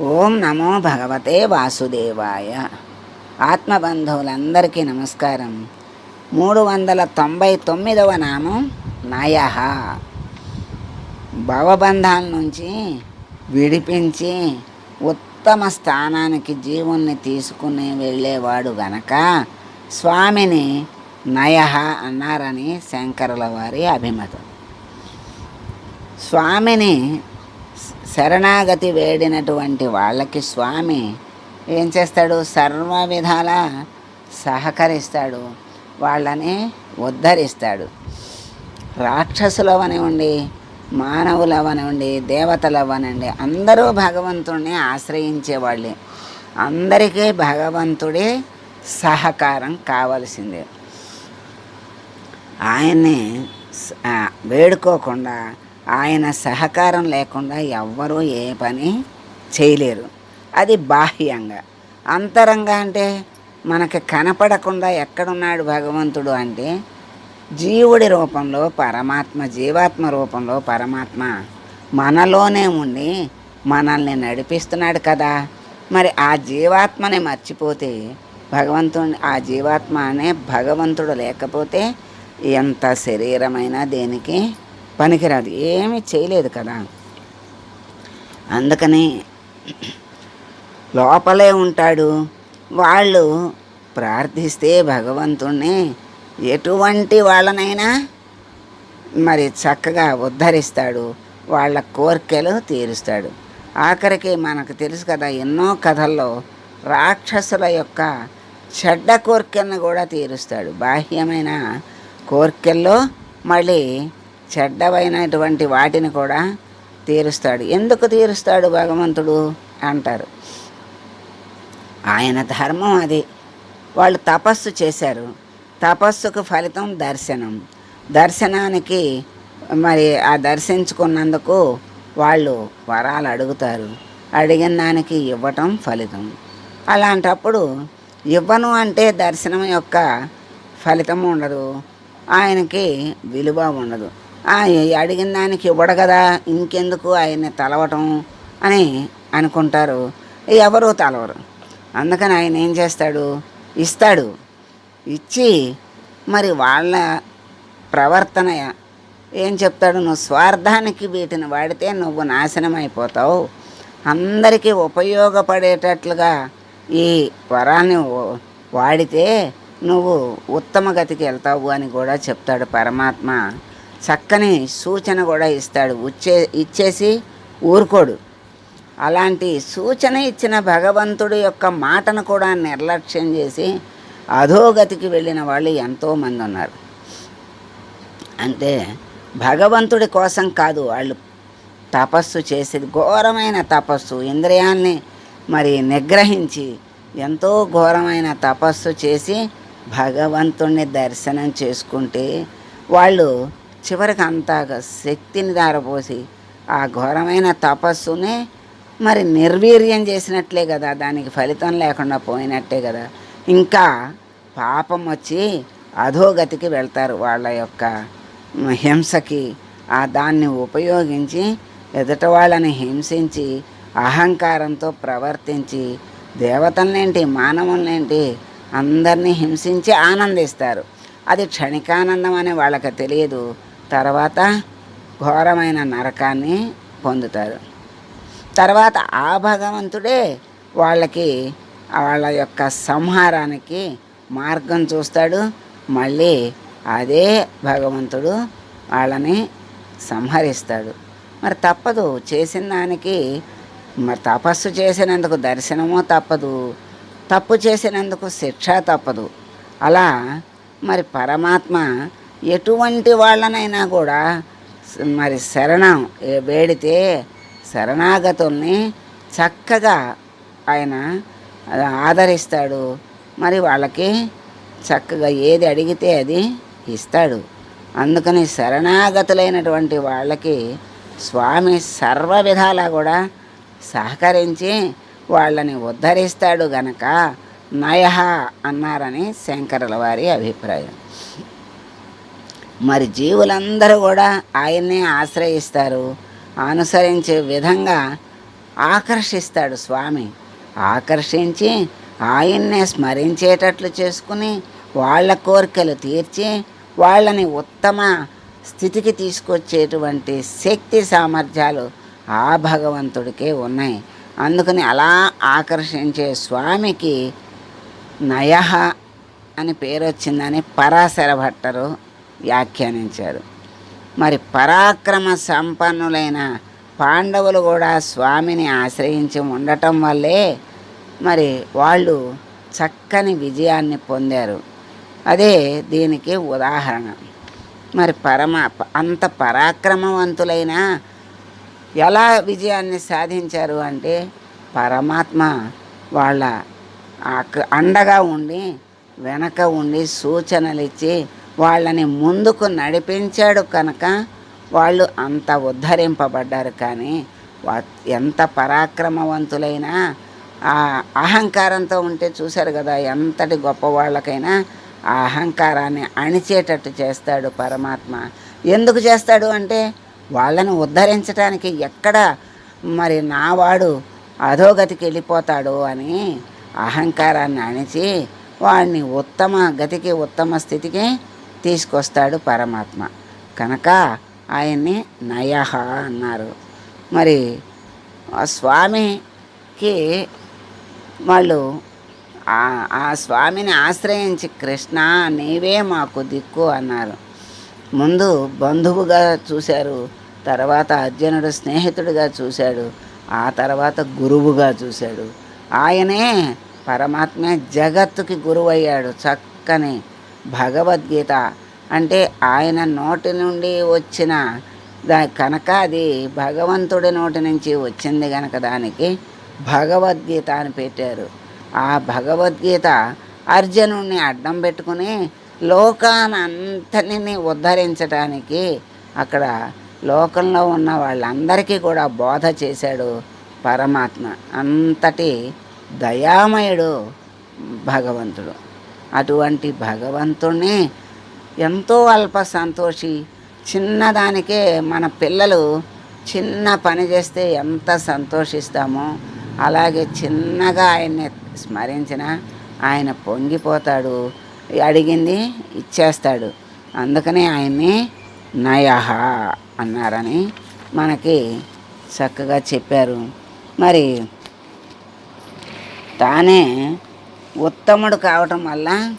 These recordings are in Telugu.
ఓం నమో భగవతే వాసుదేవాయ. ఆత్మబంధువులందరికీ నమస్కారం. మూడు వందల తొంభై తొమ్మిదవ నామం నయ. భవబంధాల నుంచి విడిపించి ఉత్తమ స్థానానికి జీవుణ్ణి తీసుకుని వెళ్ళేవాడు గనక స్వామిని నయ అన్నారని శంకరుల వారి అభిమతం. స్వామిని శరణాగతి వేడినటువంటి వాళ్ళకి స్వామి ఏం చేస్తాడు? సర్వ విధాల సహకరిస్తాడు. వాళ్ళని ఉద్ధరిస్తాడు. రాక్షసులవనివ్వండి మానవులవనివ్వండి మానవులు అవనివ్వండి అందరూ భగవంతుడిని ఆశ్రయించేవాళ్ళే. అందరికీ భగవంతుడి సహకారం కావలసిందే. ఆయన్ని వేడుకోకుండా ఆయన సహకారం లేకుండా ఎవ్వరూ ఏ పని చేయలేరు. అది బాహ్యంగా. అంతరంగా అంటే మనకి కనపడకుండా ఎక్కడున్నాడు భగవంతుడు అంటే జీవుడి రూపంలో పరమాత్మ జీవాత్మ రూపంలో పరమాత్మ మనలోనే ఉండి మనల్ని నడిపిస్తున్నాడు కదా. మరి ఆ జీవాత్మని మర్చిపోతే భగవంతుని ఆ జీవాత్మ అనే భగవంతుడు లేకపోతే ఎంత శరీరమైనా దేనికి పనికిరాదు. ఏమీ చేయలేదు కదా. అందుకని లోపలే ఉంటాడు. వాళ్ళు ప్రార్థిస్తే భగవంతుణ్ణి ఎటువంటి వాళ్ళనైనా మరి చక్కగా ఉద్ధరిస్తాడు. వాళ్ళ కోరికలు తీరుస్తాడు. ఆఖరికి మనకు తెలుసు కదా ఎన్నో కథల్లో రాక్షసుల యొక్క చెడ్డ కోరికలను కూడా తీరుస్తాడు. బాహ్యమైన కోరికల్లో మళ్ళీ చెడ్డవైనటువంటి వాటిని కూడా తీరుస్తాడు. ఎందుకు తీరుస్తాడు భగవంతుడు అంటారు. ఆయన ధర్మం అది. వాళ్ళు తపస్సు చేశారు. తపస్సుకు ఫలితం దర్శనం. దర్శనానికి మరి ఆ దర్శించుకున్నందుకు వాళ్ళు వరాలు అడుగుతారు. అడిగిన దానికి ఇవ్వటం ఫలితం. అలాంటప్పుడు ఇవ్వను అంటే దర్శనం యొక్క ఫలితం ఉండదు. ఆయనకి విలువ ఉండదు. అడిగిన దానికి ఇవ్వడు కదా ఇంకెందుకు ఆయన్ని తలవటం అని అనుకుంటారు. ఎవరు తలవరు. అందుకని ఆయన ఏం చేస్తాడు? ఇస్తాడు. ఇచ్చి మరి వాళ్ళ ప్రవర్తన ఏం చెప్తాడు? నువ్వు స్వార్థానికి వీటిని వాడితే నువ్వు నాశనం అయిపోతావు. అందరికీ ఉపయోగపడేటట్లుగా ఈ వరాన్ని వాడితే నువ్వు ఉత్తమ గతికి వెళ్తావు అని కూడా చెప్తాడు పరమాత్మ. చక్కని సూచన కూడా ఇస్తాడు. ఉచ్చే ఇచ్చేసి ఊరుకోడు. అలాంటి సూచన ఇచ్చిన భగవంతుడి యొక్క మాటను కూడా నిర్లక్ష్యం చేసి అధోగతికి వెళ్ళిన వాళ్ళు ఎంతోమంది ఉన్నారు. అంటే భగవంతుడి కోసం కాదు వాళ్ళు తపస్సు చేసేది ఘోరమైన తపస్సు ఇంద్రియాల్ని మరి నిగ్రహించి ఎంతో ఘోరమైన తపస్సు చేసి భగవంతుణ్ణి దర్శనం చేసుకుంటే వాళ్ళు చివరికి అంతా శక్తిని దారపోసి ఆ ఘోరమైన తపస్సునే మరి నిర్వీర్యం చేసినట్లే కదా దానికి ఫలితం లేకుండా పోయినట్టే కదా. ఇంకా పాపం వచ్చి అధోగతికి వెళ్తారు వాళ్ళ యొక్క హింసకి. ఆ దాన్ని ఉపయోగించి ఎదుట వాళ్ళని హింసించి అహంకారంతో ప్రవర్తించి దేవతలనేంటి మానవులనేంటి అందరినీ హింసించి ఆనందిస్తారు. అది క్షణికానందం అని వాళ్ళకి తెలియదు. తర్వాత ఘోరమైన నరకాన్ని పొందుతారు. తర్వాత ఆ భగవంతుడే వాళ్ళకి వాళ్ళ యొక్క సంహారానికి మార్గం చూస్తాడు. మళ్ళీ అదే భగవంతుడు వాళ్ళని సంహరిస్తాడు. మరి తప్పదు. చేసిన దానికి మరి తపస్సు చేసినందుకు దర్శనము తప్పదు. తప్పు చేసినందుకు శిక్ష తప్పదు. అలా మరి పరమాత్మ ఎటువంటి వాళ్ళనైనా కూడా మరి శరణం వేడితే శరణాగతుల్ని చక్కగా ఆయన ఆదరిస్తాడు. మరి వాళ్ళకి చక్కగా ఏది అడిగితే అది ఇస్తాడు. అందుకని శరణాగతులైనటువంటి వాళ్ళకి స్వామి సర్వ విధాలా కూడా సహకరించి వాళ్ళని ఉద్ధరిస్తాడు గనక నయ అన్నారని శంకరుల వారి అభిప్రాయం. మరి జీవులందరూ కూడా ఆయన్నే ఆశ్రయిస్తారు. అనుసరించే విధంగా ఆకర్షిస్తాడు స్వామి. ఆకర్షించి ఆయన్నే స్మరించేటట్లు చేసుకుని వాళ్ళ కోరికలు తీర్చి వాళ్ళని ఉత్తమ స్థితికి తీసుకొచ్చేటువంటి శక్తి సామర్థ్యాలు ఆ భగవంతుడికే ఉన్నాయి. అందుకని అలా ఆకర్షించే స్వామికి నయహ అని పేరు వచ్చిందని పరాశర భట్టరు వ్యాఖ్యానించారు. మరి పరాక్రమ సంపన్నులైన పాండవులు కూడా స్వామిని ఆశ్రయించి ఉండటం వల్లే మరి వాళ్ళు చక్కని విజయాన్ని పొందారు. అదే దీనికి ఉదాహరణ. మరి పరమ అంత పరాక్రమవంతులైన ఎలా విజయాన్ని సాధించారు అంటే పరమాత్మ వాళ్ళ అండగా ఉండి వెనక ఉండి సూచనలు ఇచ్చి వాళ్ళని ముందుకు నడిపించాడు కనుక వాళ్ళు అంత ఉద్ధరింపబడ్డారు కానీ వా ఎంత పరాక్రమవంతులైనా ఆ అహంకారంతో ఉంటే చూశారు కదా ఎంతటి గొప్ప వాళ్ళకైనా ఆ అహంకారాన్ని అణిచేటట్టు చేస్తాడు పరమాత్మ. ఎందుకు చేస్తాడు అంటే వాళ్ళని ఉద్ధరించడానికి ఎక్కడ మరి నావాడు అధోగతికి వెళ్ళిపోతాడు అని అహంకారాన్ని అణిచి వాడిని ఉత్తమ గతికి ఉత్తమ స్థితికి తీసుకొస్తాడు పరమాత్మ. కనుక ఆయన్ని నయహ అన్నారు. మరి ఆ స్వామికి వాళ్ళు ఆ- స్వామిని ఆశ్రయించి కృష్ణ నీవే మాకు దిక్కు అన్నారు. ముందు బంధువుగా చూశారు తర్వాత అర్జునుడు స్నేహితుడిగా చూశాడు ఆ తర్వాత గురువుగా చూశాడు. ఆయనే పరమాత్మే జగత్తుకి గురువయ్యాడు చక్కని భగవద్గీత. అంటే ఆయన నోటి నుండి వచ్చిన దా కనుక అది భగవంతుడి నోటి నుంచి వచ్చింది కనుక దానికి భగవద్గీత అని పెట్టారు. ఆ భగవద్గీత అర్జునుడిని అడ్డం పెట్టుకుని లోకానంతని ఉద్ధరించడానికి అక్కడ లోకంలో ఉన్న వాళ్ళందరికీ కూడా బోధ చేశాడు పరమాత్మ. అంతటి దయామయుడు భగవంతుడు. అటువంటి భగవంతుణ్ణి ఎంతో అల్ప సంతోషి చిన్నదానికే మన పిల్లలు చిన్న పని చేస్తే ఎంత సంతోషిస్తామో అలాగే చిన్నగా ఆయన్ని స్మరించిన ఆయన పొంగిపోతాడు అడిగింది ఇచ్చేస్తాడు. అందుకనే ఆయన్ని నయహ అన్నారని మనకి చక్కగా చెప్పారు. మరి తానే ఉత్తముడు కావటం వల్ల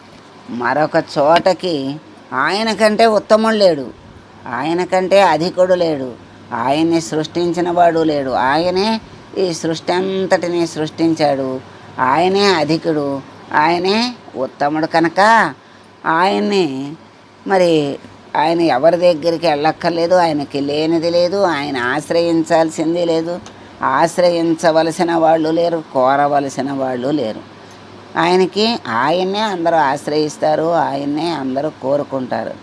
మరొక చోటకి ఆయన కంటే ఉత్తముడు లేడు. ఆయన కంటే అధికుడు లేడు. ఆయన్ని సృష్టించిన వాడు లేడు. ఆయనే ఈ సృష్టి అంతటిని సృష్టించాడు. ఆయనే అధికుడు. ఆయనే ఉత్తముడు కనుక ఆయన్ని మరి ఆయన ఎవరి దగ్గరికి వెళ్ళక్కర్లేదు. ఆయనకి లేనిది లేదు. ఆయన ఆశ్రయించాల్సింది లేదు. ఆశ్రయించవలసిన వాళ్ళు లేరు. కోరవలసిన వాళ్ళు లేరు. ఆయనకి ఆయన్నే అందరూ ఆశ్రయిస్తారు ఆయన్నే అందరూ కోరుకుంటారు.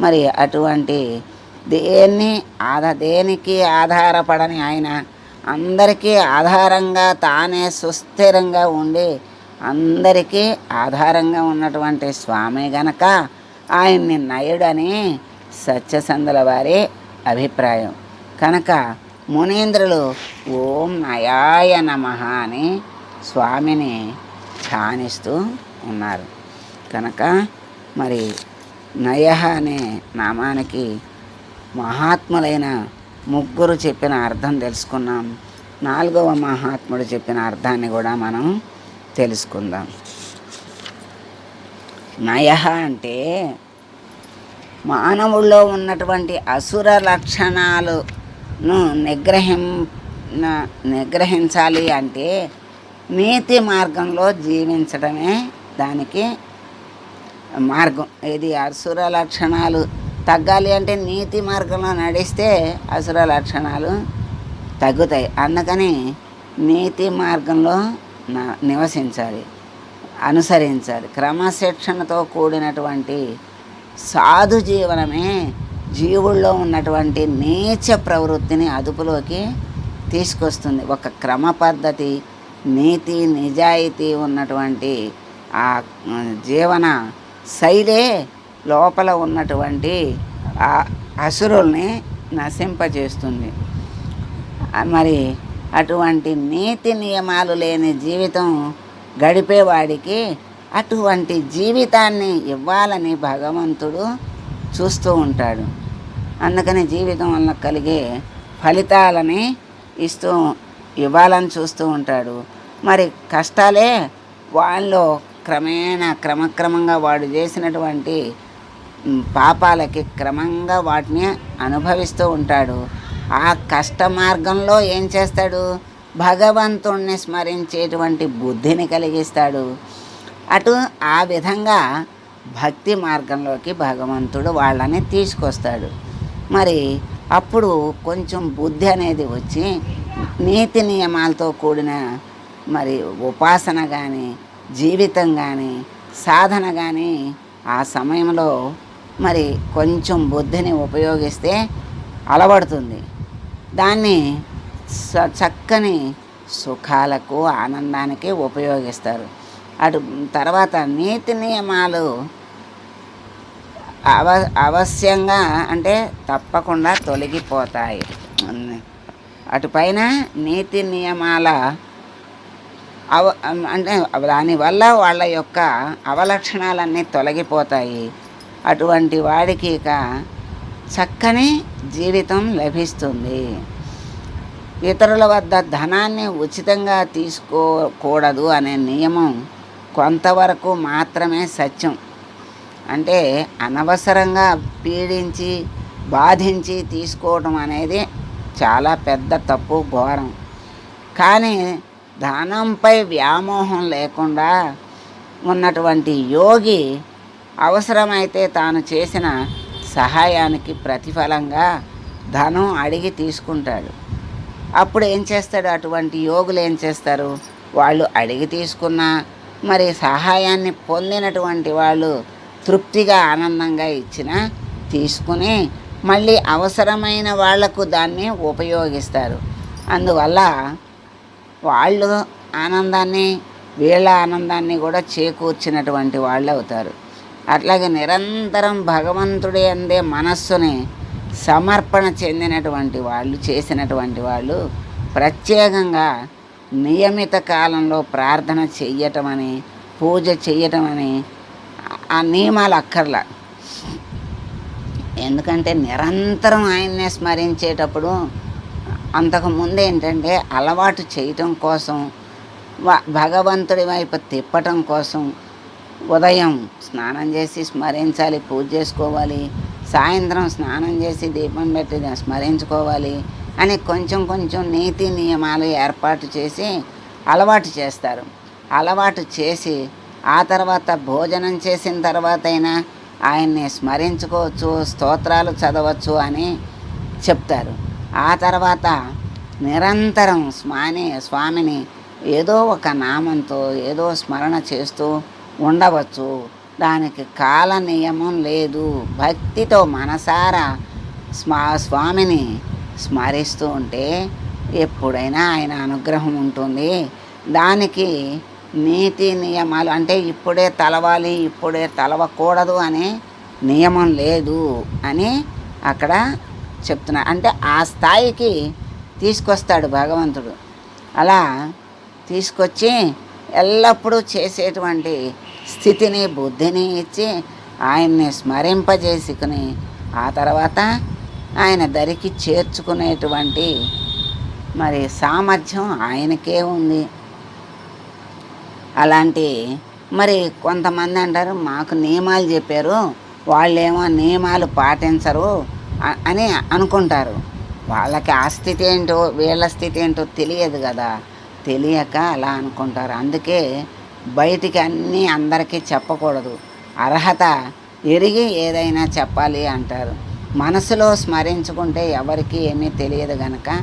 మరి అటువంటి దేన్ని ఆధ దేనికి ఆధారపడని ఆయన? అందరికీ ఆధారంగా తానే సుస్థిరంగా ఉండి అందరికీ ఆధారంగా ఉన్నటువంటి స్వామి గనక ఆయన్ని నయుడని సత్యసందుల వారి అభిప్రాయం. కనుక మునీంద్రులు ఓం నయాయ నమ అని స్వామిని ధ్యానిస్తూ ఉన్నారు. కనుక మరి నయ అనే నామానికి మహాత్ములైన ముగ్గురు చెప్పిన అర్థం తెలుసుకున్నాం నాలుగవ మహాత్ముడు చెప్పిన అర్థాన్ని కూడా మనం తెలుసుకుందాం. నయ అంటే మానవుల్లో ఉన్నటువంటి అసుర లక్షణాలను నిగ్రహిం నిగ్రహించాలి అంటే నీతి మార్గంలో జీవించడమే దానికి మార్గం. ఇది అసుర లక్షణాలు తగ్గాలి అంటే నీతి మార్గంలో నడిస్తే అసుర లక్షణాలు తగ్గుతాయి. అందుకని నీతి మార్గంలో న- నివసించాలి అనుసరించాలి. క్రమశిక్షణతో కూడినటువంటి సాధు జీవనమే జీవుల్లో ఉన్నటువంటి నీచ ప్రవృత్తిని అదుపులోకి తీసుకొస్తుంది. ఒక క్రమ పద్ధతి నీతి నిజాయితీ ఉన్నటువంటి ఆ జీవన శైలే లోపల ఉన్నటువంటి ఆ అసురుల్ని నశింపజేస్తుంది. మరి అటువంటి నీతి నియమాలు లేని జీవితం గడిపేవాడికి అటువంటి జీవితాన్ని ఇవ్వాలని భగవంతుడు చూస్తూ ఉంటాడు. అందుకని జీవితం వల్ల కలిగే ఫలితాలని ఇస్తూ ఇవ్వాలని చూస్తూ ఉంటాడు. మరి కష్టాలే వాళ్ళు క్రమేణా క్రమక్రమంగా వాడు చేసినటువంటి పాపాలకి క్రమంగా వాటిని అనుభవిస్తూ ఉంటాడు. ఆ కష్ట మార్గంలో ఏం చేస్తాడు? భగవంతుణ్ణి స్మరించేటువంటి బుద్ధిని కలిగిస్తాడు. అటు ఆ విధంగా భక్తి మార్గంలోకి భగవంతుడు వాళ్ళని తీసుకొస్తాడు. మరి అప్పుడు కొంచెం బుద్ధి అనేది వచ్చి నీతి నియమాలతో కూడిన మరి ఉపాసన కానీ జీవితం కానీ సాధన కానీ ఆ సమయంలో మరి కొంచెం బుద్ధిని ఉపయోగిస్తే అలవడుతుంది. దాన్ని స- చక్కని సుఖాలకు ఆనందానికి ఉపయోగిస్తారు. అటు తర్వాత నీతి నియమాలు అవ అవశ్యంగా అంటే తప్పకుండా తొలగిపోతాయి. అటుపైన నీతి నియమాల అవ అంటే దానివల్ల వాళ్ళ యొక్క అవలక్షణాలన్నీ తొలగిపోతాయి. అటువంటి వాడికి ఇక చక్కని జీవితం లభిస్తుంది. ఇతరుల వద్ద ధనాన్ని ఉచితంగా తీసుకోకూడదు అనే నియమం కొంతవరకు మాత్రమే సత్యం. అంటే అనవసరంగా పీడించి బాధించి తీసుకోవడం అనేది చాలా పెద్ద తప్పు ఘోరం. కానీ ధనంపై వ్యామోహం లేకుండా ఉన్నటువంటి యోగి అవసరమైతే తాను చేసిన సహాయానికి ప్రతిఫలంగా ధనం అడిగి తీసుకుంటాడు. అప్పుడు ఏం చేస్తాడు? అటువంటి యోగులు ఏం చేస్తారు? వాళ్ళు అడిగి తీసుకున్న మరి సహాయాన్ని పొందినటువంటి వాళ్ళు తృప్తిగా ఆనందంగా ఇచ్చిన తీసుకుని మళ్ళీ అవసరమైన వాళ్ళకు దాన్ని ఉపయోగిస్తారు. అందువల్ల వాళ్ళు ఆనందాన్ని వీళ్ళ ఆనందాన్ని కూడా చేకూర్చినటువంటి వాళ్ళు అవుతారు. అట్లాగే నిరంతరం భగవంతుడి అందే మనస్సుని సమర్పణ చెందినటువంటి వాళ్ళు చేసినటువంటి వాళ్ళు ప్రత్యేకంగా నియమిత కాలంలో ప్రార్థన చెయ్యటం అని పూజ చెయ్యటం అని ఆ నియమాలు అక్కర్లా. ఎందుకంటే నిరంతరం ఆయన్నే స్మరించేటప్పుడు అంతకుముందు ఏంటంటే అలవాటు చేయటం కోసం భగవంతుడి వైపు తిప్పటం కోసం ఉదయం స్నానం చేసి స్మరించాలి పూజ చేసుకోవాలి సాయంత్రం స్నానం చేసి దీపం పెట్టి స్మరించుకోవాలి అని కొంచెం కొంచెం నీతి నియమాలు ఏర్పాటు చేసి అలవాటు చేస్తారు. అలవాటు చేసి ఆ తర్వాత భోజనం చేసిన తర్వాత అయినా ఆయన్ని స్మరించుకోవచ్చు స్తోత్రాలు చదవచ్చు అని చెప్తారు. ఆ తర్వాత నిరంతరం స్వామి స్వామిని ఏదో ఒక నామంతో ఏదో స్మరణ చేస్తూ ఉండవచ్చు. దానికి కాల నియమం లేదు. భక్తితో మనసారా స్మా స్వామిని స్మరిస్తూ ఉంటే ఎప్పుడైనా ఆయన అనుగ్రహం ఉంటుంది. దానికి నీతి నియమాలు అంటే ఇప్పుడే తలవాలి ఇప్పుడే తలవకూడదు అనే నియమం లేదు అని అక్కడ చెప్తున్నాడు అంటే ఆ స్థాయికి తీసుకొస్తాడు భగవంతుడు. అలా తీసుకొచ్చి ఎల్లప్పుడూ చేసేటువంటి స్థితిని బుద్ధిని ఇచ్చి ఆయన్ని స్మరింపజేసుకుని ఆ తర్వాత ఆయన దరికి చేర్చుకునేటువంటి మరి సామర్థ్యం ఆయనకే ఉంది. అలాంటి మరి కొంతమంది అంటారు మాకు నియమాలు చెప్పారు వాళ్ళేమో నియమాలు పాటించరు అని అనుకుంటారు. వాళ్ళకి ఆ స్థితి ఏంటో వీళ్ళ స్థితి ఏంటో తెలియదు కదా. తెలియక అలా అనుకుంటారు. అందుకే బయటికి అన్నీ అందరికీ చెప్పకూడదు. అర్హత ఎరిగి ఏదైనా చెప్పాలి అంటారు. మనసులో స్మరించుకుంటే ఎవరికి ఏమీ తెలియదు గనక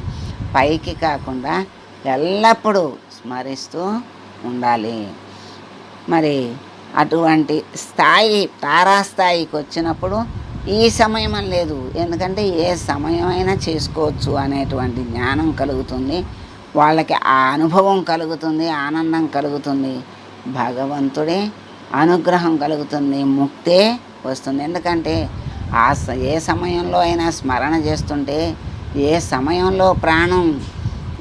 పైకి కాకుండా ఎల్లప్పుడూ స్మరిస్తూ ఉండాలి. మరి అటువంటి స్థాయి తారాస్థాయికి వచ్చినప్పుడు ఈ సమయం అని లేదు. ఎందుకంటే ఏ సమయం అయినా చేసుకోవచ్చు అనేటువంటి జ్ఞానం కలుగుతుంది. వాళ్ళకి ఆ అనుభవం కలుగుతుంది ఆనందం కలుగుతుంది. భగవంతుడే అనుగ్రహం కలుగుతుంది ముక్తే వస్తుంది. ఎందుకంటే ఆ స- ఏ సమయంలో అయినా స్మరణ చేస్తుంటే ఏ సమయంలో ప్రాణం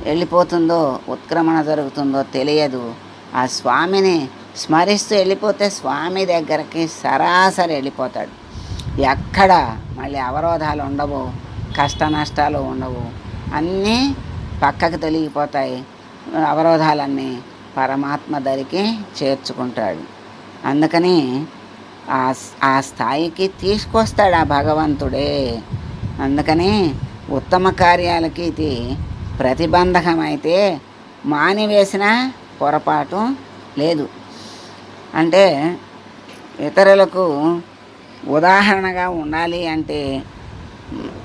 వెళ్ళిపోతుందో ఉత్క్రమణ జరుగుతుందో తెలియదు. ఆ స్వామిని స్మరిస్తూ వెళ్ళిపోతే స్వామి దగ్గరికి సరాసరి వెళ్ళిపోతాడు. ఎక్కడ మళ్ళీ అవరోధాలు ఉండవు కష్ట నష్టాలు ఉండవు. అన్నీ పక్కకు తొలగిపోతాయి. అవరోధాలన్నీ పరమాత్మ దరికి చేర్చుకుంటాడు. అందుకని ఆ ఆ స్థాయికి తీసుకొస్తాడు ఆ భగవంతుడే. అందుకని ఉత్తమ కార్యాలకి ఇది ప్రతిబంధకమైతే మానివేసిన పొరపాటు లేదు. అంటే ఇతరులకు ఉదాహరణగా ఉండాలి అంటే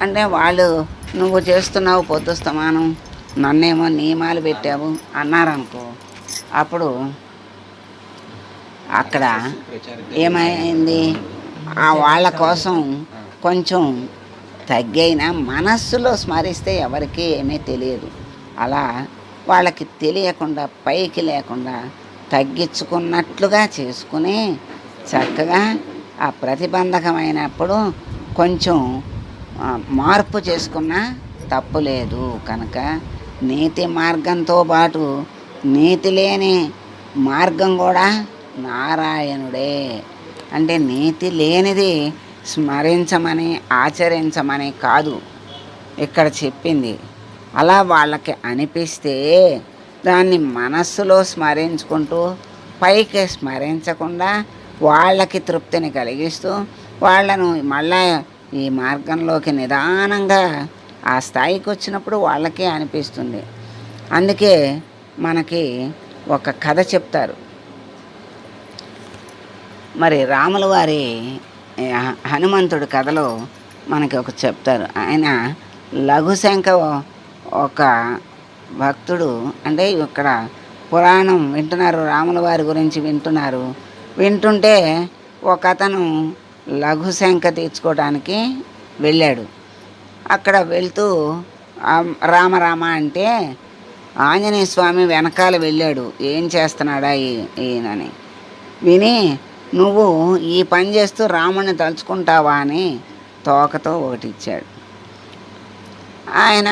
అంటే వాళ్ళు నువ్వు చేస్తున్నావు పొద్దు స్తమానం నన్నేమో నియమాలు పెట్టావు అన్నారనుకో అప్పుడు అక్కడ ఏమైంది? ఆ వాళ్ళ కోసం కొంచెం తగ్గైన మనస్సులో స్మరిస్తే ఎవరికీ ఏమీ తెలియదు. అలా వాళ్ళకి తెలియకుండా పైకి లేకుండా తగ్గించుకున్నట్లుగా చేసుకుని చక్కగా ఆ ప్రతిబంధకమైనప్పుడు కొంచెం మార్పు చేసుకున్నా తప్పు లేదు. కనుక నీతి మార్గంతో పాటు నీతి లేని మార్గం కూడా నారాయణుడే. అంటే నీతి లేనిది స్మరించమని ఆచరించమని కాదు. ఇక్కడ చెప్పింది. అలా వాళ్ళకి అనిపిస్తే దాన్ని మనస్సులో స్మరించుకుంటూ పైకి స్మరించకుండా వాళ్ళకి తృప్తిని కలిగిస్తూ వాళ్ళను మళ్ళా ఈ మార్గంలోకి నిదానంగా ఆ స్థాయికి వచ్చినప్పుడు వాళ్ళకే అనిపిస్తుంది. అందుకే మనకి ఒక కథ చెప్తారు. మరి రాముల వారి ఏ, హనుమంతుడి కథలో మనకి ఒక చెప్తారు. ఆయన లఘుశంఖ ఒక భక్తుడు. అంటే ఇక్కడ పురాణం వింటున్నారు రాముల వారి గురించి వింటున్నారు. వింటుంటే ఒక అతను లఘుశంఖ తీర్చుకోవడానికి వెళ్ళాడు. అక్కడ వెళ్తూ రామరామ రామ రామ అంటే ఆంజనేయ స్వామి వెనకాల వెళ్ళాడు. ఏం చేస్తున్నాడా ఈ- ఈయనని? విని నువ్వు ఈ పని చేస్తూ రాముణ్ణి తలుచుకుంటావా? అని తోకతో ఒకటి ఇచ్చాడు ఆయన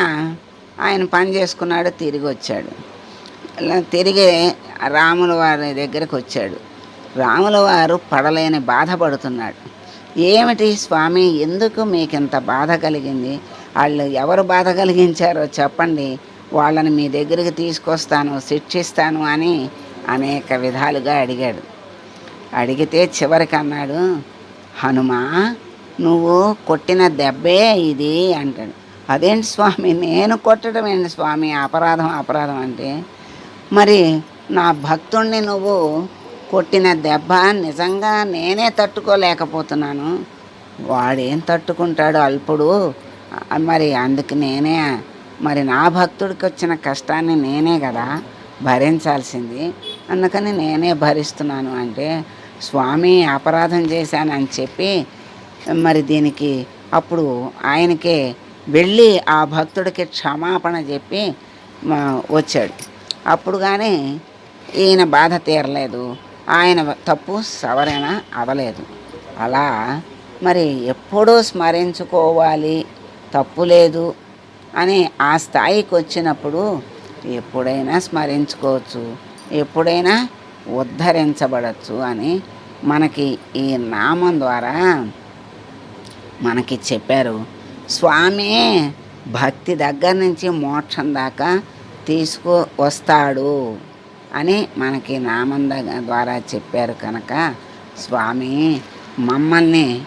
ఆయన పని చేసుకున్నాడు తిరిగి వచ్చాడు తిరిగి రాముల వారి దగ్గరికి వచ్చాడు రాములవారు పడలేని బాధపడుతున్నాడు. ఏమిటి స్వామి ఎందుకు మీకు ఇంత బాధ కలిగింది? వాళ్ళు ఎవరు బాధ కలిగించారో చెప్పండి. వాళ్ళని మీ దగ్గరికి తీసుకొస్తాను శిక్షిస్తాను అని అనేక విధాలుగా అడిగాడు. అడిగితే చివరికి అన్నాడు హనుమా నువ్వు కొట్టిన దెబ్బే ఇది అంటాడు. అదేంటి స్వామి నేను కొట్టడం ఏంటి స్వామి? అపరాధం అపరాధం అంటే? మరి నా భక్తుణ్ణి నువ్వు కొట్టిన దెబ్బ నిజంగా నేనే తట్టుకోలేకపోతున్నాను. వాడేం తట్టుకుంటాడు అల్పుడు. మరి అందుకు నేనే మరి నా భక్తుడికి వచ్చిన కష్టాన్ని నేనే కదా భరించాల్సింది. అందుకని నేనే భరిస్తున్నాను అంటే స్వామి అపరాధం చేశానని చెప్పి మరి దీనికి అప్పుడు ఆయనకే వెళ్ళి ఆ భక్తుడికి క్షమాపణ చెప్పి వచ్చాడు. అప్పుడు కానీ ఈయన బాధ తీరలేదు. ఆయన తప్పు సవరణ అవలేదు. అలా మరి ఎప్పుడూ స్మరించుకోవాలి తప్పు లేదు అని ఆ స్థాయికి వచ్చినప్పుడు ఎప్పుడైనా స్మరించుకోవచ్చు ఎప్పుడైనా ఉద్ధరించబడచ్చు అని మనకి ఈ నామం ద్వారా మనకి చెప్పారు. స్వామి భక్తి దగ్గర నుంచి మోక్షం దాకా తీసుకు వస్తాడు. అని మనకి నామం ద్వారా చెప్పారు కనుక స్వామి మమ్మల్ని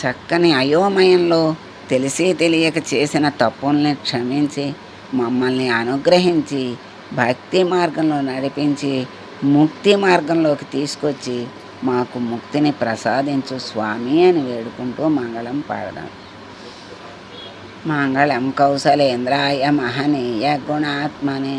చక్కని అయోమయంలో తెలిసి తెలియక చేసిన తప్పుల్ని క్షమించి మమ్మల్ని అనుగ్రహించి భక్తి మార్గంలో నడిపించి ముక్తి మార్గంలోకి తీసుకొచ్చి మాకు ముక్తిని ప్రసాదించు స్వామి అని వేడుకుంటూ మంగళం పాడదాం. మంగళం కౌశలేంద్రాయ మహనీయ గుణాత్మనే